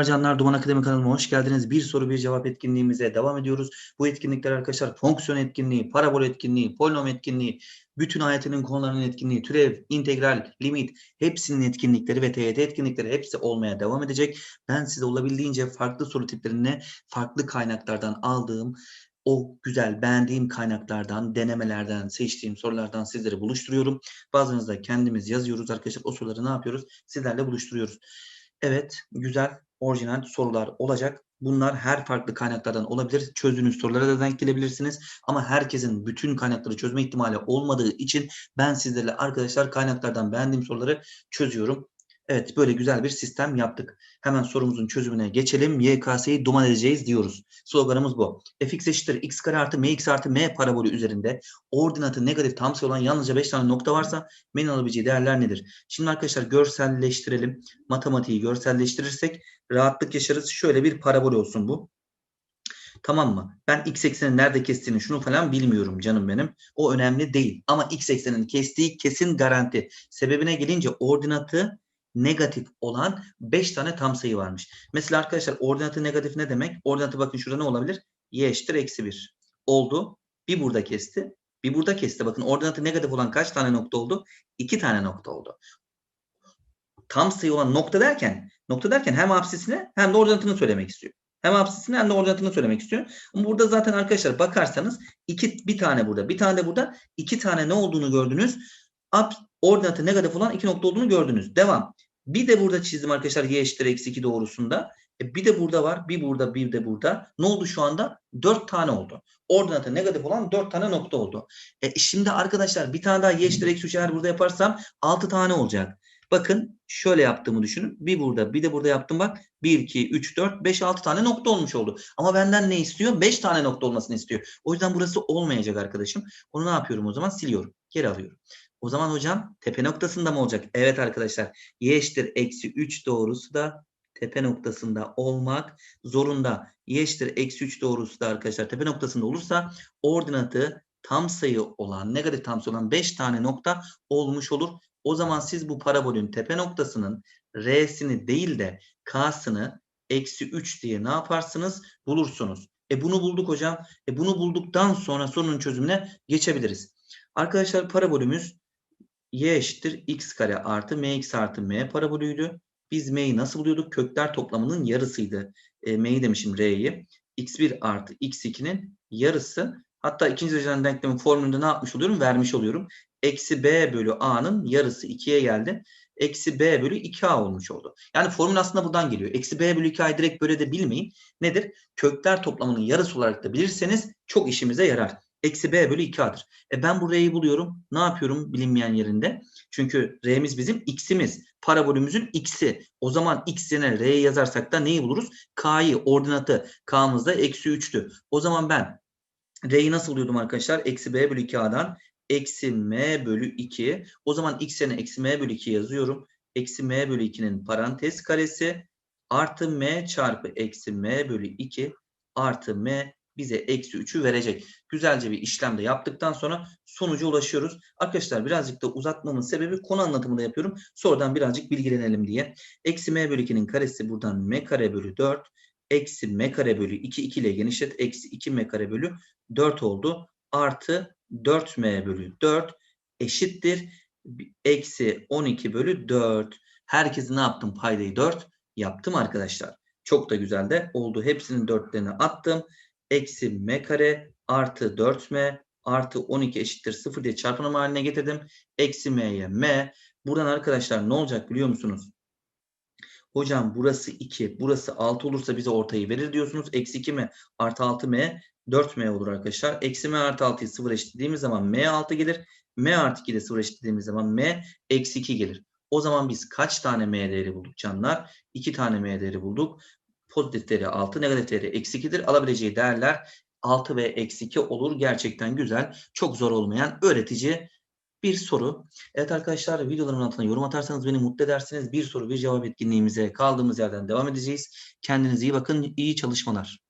Merhabalar canlar, Duman Akademi kanalıma hoş geldiniz. Bir soru bir cevap etkinliğimize devam ediyoruz. Bu etkinlikler arkadaşlar fonksiyon etkinliği, parabol etkinliği, polinom etkinliği, bütün ayetinin konularının etkinliği, türev, integral, limit hepsinin etkinlikleri ve TYT etkinlikleri hepsi olmaya devam edecek. Ben size olabildiğince farklı soru tiplerine farklı kaynaklardan aldığım o güzel beğendiğim kaynaklardan, denemelerden, seçtiğim sorulardan sizleri buluşturuyorum. Bazınızda kendimiz yazıyoruz arkadaşlar. O soruları ne yapıyoruz? Sizlerle buluşturuyoruz. Evet, güzel, orijinal sorular olacak. Bunlar her farklı kaynaklardan olabilir. Çözdüğünüz sorulara da denk gelebilirsiniz. Ama herkesin bütün kaynakları çözme ihtimali olmadığı için ben sizlerle arkadaşlar kaynaklardan beğendiğim soruları çözüyorum. Evet böyle güzel bir sistem yaptık. Hemen sorumuzun çözümüne geçelim. YKS'yi duman edeceğiz diyoruz. Sloganımız bu. fx eşittir x kare artı mx artı m parabolü üzerinde ordinatı negatif tam sayı olan yalnızca 5 tane nokta varsa m'nin alabileceği değerler nedir? Şimdi arkadaşlar görselleştirelim. Matematiği görselleştirirsek rahatlık yaşarız. Şöyle bir parabol olsun bu. Tamam mı? Ben x eksenin nerede kestiğini şunu falan bilmiyorum canım benim. O önemli değil. Ama x eksenin kestiği kesin garanti. Sebebine gelince ordinatı negatif olan 5 tane tam sayı varmış. Mesela arkadaşlar ordinatı negatif ne demek? Ordinatı bakın şurada ne olabilir? y eşittir eksi 1. Oldu. Bir burada kesti. Bir burada kesti. Bakın ordinatı negatif olan kaç tane nokta oldu? 2 tane nokta oldu. Tam sayı olan nokta derken nokta derken hem apsisini hem de ordinatını söylemek istiyor. Hem apsisini hem de ordinatını söylemek istiyor. Burada zaten arkadaşlar bakarsanız iki, bir tane burada bir tane de burada iki tane ne olduğunu gördünüz. Ab, ordinatı negatif olan iki nokta olduğunu gördünüz. Devam. Bir de burada çizdim arkadaşlar y eşittir eksi 2 doğrusunda. E bir de burada var. Bir burada bir de burada. Ne oldu şu anda? 4 tane oldu. Ordinatı negatif olan 4 tane nokta oldu. E şimdi arkadaşlar bir tane daha y eşittir eksi 3 eğer burada yaparsam 6 tane olacak. Bakın şöyle yaptığımı düşünün. Bir burada bir de burada yaptım bak. 1, 2, 3, 4, 5, 6 tane nokta olmuş oldu. Ama benden ne istiyor? 5 tane nokta olmasını istiyor. O yüzden burası olmayacak arkadaşım. Onu ne yapıyorum o zaman? Siliyorum. Geri alıyorum. O zaman hocam tepe noktasında mı olacak? Evet arkadaşlar. Y eşittir eksi 3 doğrusu da tepe noktasında olmak zorunda. Y eşittir eksi 3 doğrusu da arkadaşlar tepe noktasında olursa ordinatı tam sayı olan, negatif tam sayı olan 5 tane nokta olmuş olur. O zaman siz bu parabolün tepe noktasının R'sini değil de K'sını eksi 3 diye ne yaparsınız? Bulursunuz. E bunu bulduk hocam. E bunu bulduktan sonra sorunun çözümüne geçebiliriz. Arkadaşlar parabolümüz y eşittir x kare artı mx artı m parabolüydü. Biz m'yi nasıl buluyorduk? Kökler toplamının yarısıydı. E, m'yi demişim r'yi. x1 artı x2'nin yarısı. Hatta ikinci dereceden denklemin formülünde ne yapmış oluyorum? Vermiş oluyorum. Eksi b bölü a'nın yarısı 2'ye geldi. Eksi b bölü 2a olmuş oldu. Yani formül aslında buradan geliyor. Eksi b bölü 2a'yı direkt böyle de bilmeyin. Nedir? Kökler toplamının yarısı olarak da bilirseniz çok işimize yarar. Eksi b bölü 2a'dır. E ben bu r'yi buluyorum. Ne yapıyorum bilinmeyen yerinde? Çünkü r'miz bizim x'imiz. Parabolümüzün x'i. O zaman x yerine r'yi yazarsak da neyi buluruz? k'yı, ordinatı. k'mız da eksi 3'tü. O zaman ben r'yi nasıl buluyordum arkadaşlar? Eksi b bölü 2a'dan eksi m bölü 2. O zaman x yerine eksi m bölü 2 yazıyorum. Eksi m bölü 2'nin parantez karesi artı m çarpı eksi m bölü 2 artı m bize eksi 3'ü verecek. Güzelce bir işlemde yaptıktan sonra sonuca ulaşıyoruz. Arkadaşlar birazcık da uzatmamın sebebi konu anlatımında yapıyorum. Sonradan birazcık bilgilenelim diye. Eksi m bölü 2'nin karesi buradan m kare bölü 4. Eksi m kare bölü 2 2 ile genişlet. Eksi 2 m kare bölü 4 oldu. Artı 4m bölü 4 eşittir. Eksi 12 bölü 4. Herkes ne yaptım? Paydayı 4 yaptım arkadaşlar. Çok da güzel de oldu. Hepsinin dörtlerini attım eksi m kare artı 4m artı 12 eşittir 0 diye çarpınım haline getirdim. Eksi m'ye m. Buradan arkadaşlar ne olacak biliyor musunuz? Hocam burası 2, burası 6 olursa bize ortayı verir diyorsunuz. Eksi 2m artı 6m 4m olur arkadaşlar. Eksi m artı 6'yı 0 eşitlediğimiz zaman m 6 gelir. m artı 2 ile 0 eşitlediğimiz zaman m eksi 2 gelir. O zaman biz kaç tane m değeri bulduk canlar? 2 tane m değeri bulduk pozitif değeri 6, negatif değeri eksi 2'dir. Alabileceği değerler 6 ve eksi 2 olur. Gerçekten güzel, çok zor olmayan öğretici bir soru. Evet arkadaşlar videolarımın altına yorum atarsanız beni mutlu edersiniz. Bir soru bir cevap etkinliğimize kaldığımız yerden devam edeceğiz. Kendinize iyi bakın. İyi çalışmalar.